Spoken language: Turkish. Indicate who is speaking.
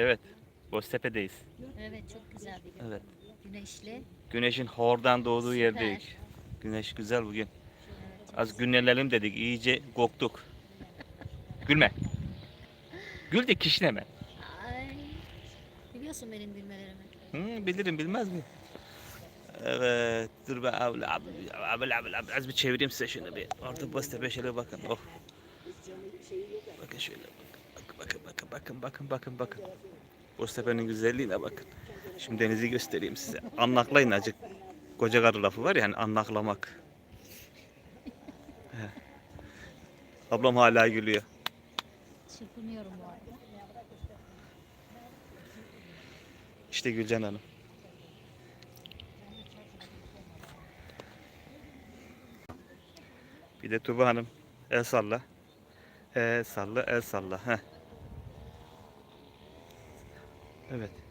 Speaker 1: Evet. Boztepe'deyiz.
Speaker 2: Evet çok güzel bir gün.
Speaker 1: Evet.
Speaker 2: Güneşli.
Speaker 1: Güneşin hordan doğduğu
Speaker 2: Süper.
Speaker 1: yerdeyiz. Güneş güzel bugün.
Speaker 2: Evet,
Speaker 1: Az günlenelim dedik. iyice koktuk. Gülme. Gül de kişneme.
Speaker 2: Ay. Biliyorsun benim gülmelerimi.
Speaker 1: Hı, bilirim bilmez mi? Evet. Dur ben abi, abi, abi, abi, abi, az bir çevireyim size şunu bir. Orta Boztepe şöyle bakın. Oh. Bakın şöyle. Bakın bakın bakın bakın bakın bakın. Boztepe'nin güzelliğine bakın. Şimdi denizi göstereyim size. Anlaklayın acık. Koca karı lafı var ya hani anlaklamak. Ablam hala gülüyor.
Speaker 2: Çırpınıyorum bu arada.
Speaker 1: İşte Gülcan Hanım. Bir de Tuba Hanım. El salla. El salla, el salla. Heh. Evet.